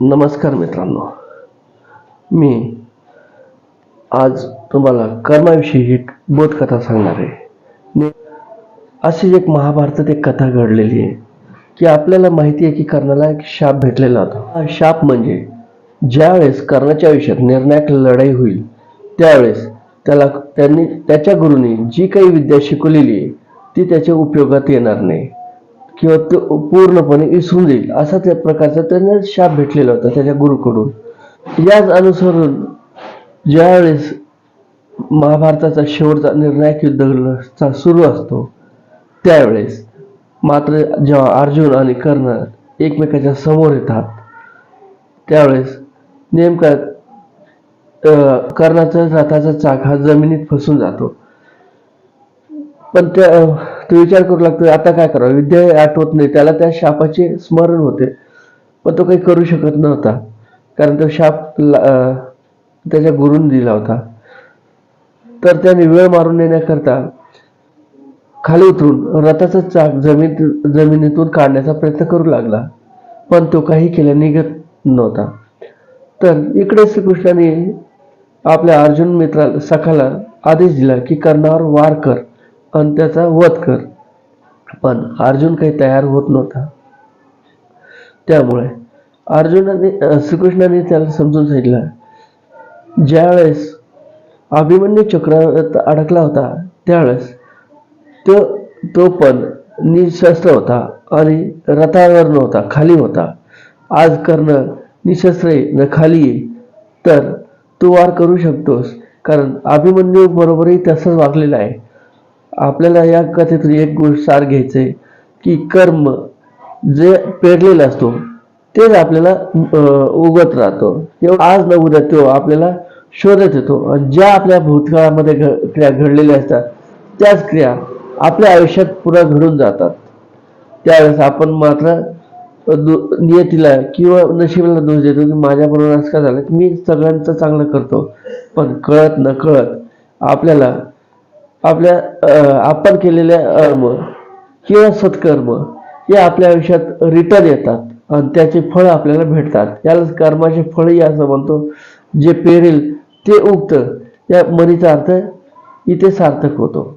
नमस्कार मित्रांनो. मी आज तुम्हाला कर्माविषयी एक बोधकथा सांगणार आहे. अशी एक महाभारतात एक कथा घडलेली आहे की आपल्याला माहिती आहे की कर्णाला एक शाप भेटलेला होता. हा शाप म्हणजे ज्यावेळेस कर्णाच्या आयुष्यात निर्णायक लढाई होईल त्यावेळेस त्याला त्यांनी त्याच्या गुरुनी जी काही विद्या शिकवलेली आहे ती त्याच्या उपयोगात येणार नाही. किंवा तो पूर्णपणे विसरून जाईल असा त्या प्रकारचा त्यांना शाप भेटलेला होता त्याच्या गुरुकडून. याच अनुसरून ज्यावेळेस महाभारताचा शेवटचा निर्णायक युद्ध सुरू असतो त्यावेळेस मात्र जेव्हा अर्जुन आणि कर्ण एकमेकाच्या समोर येतात त्यावेळेस नेमका कर्णाचा रथाचा चाक हा जमिनीत फसून जातो. पण त्या तो विचार करू लागतो आता काय करावं? विद्या आठवत नाही त्याला त्या शापाचे स्मरण होते. पण तो काही करू शकत नव्हता. कारण तो शाप ला- त्याच्या गुरून दिला होता. तर त्याने वेळ मारून नेण्याकरता खाली उतरून रथाचा चाक जमीन जमिनीतून काढण्याचा प्रयत्न करू लागला. पण तो काही केल्या निघत नव्हता. तर इकडे श्रीकृष्णाने आपल्या अर्जुन मित्राला सखाला आदेश दिला की कर्णावर वार कर आणि त्याचा वध कर. पण अर्जुन काही तयार होत नव्हता. त्यामुळे अर्जुनाने श्रीकृष्णाने त्याला समजून सांगितलं ज्यावेळेस अभिमन्यू चक्रात अडकला होता त्यावेळेस तो तो पण निशस्त्र होता आणि रथावर नव्हता खाली होता. आज कर्ण निशस्त्र न खाली तर तू वार करू शकतोस कारण अभिमन्यू बरोबरही तसंच वागलेलं आहे. आपल्याला या कथेतून एक गोष्ट सार घ्यायचंय की कर्म जे पेरलेलं असतो तेच आपल्याला उगत राहतो. तेव्हा आज न उद्या तो आपल्याला शोधत येतो. आणि ज्या आपल्या भूतकाळामध्ये घ- क्रिया घडलेल्या असतात त्याच क्रिया आपल्या आयुष्यात पुन्हा घडून जातात. त्यावेळेस आपण मात्र दु- नियतीला किंवा नशिबाला दोष देतो की माझ्याबरोबर असं का झालं मी सगळ्यांचं चांगलं करतो. पण कळत न कळत आपल्याला आपल्या आपण केलेल्या कर्म किंवा सत्कर्म हे आपल्या आयुष्यात रिटर्न येतात आणि त्याचे फळ आपल्याला भेटतात. यालाच कर्माचे फळही असं म्हणतो. जे पेरेल ते उगतं. या मनीचा अर्थ इथे सार्थक होतो.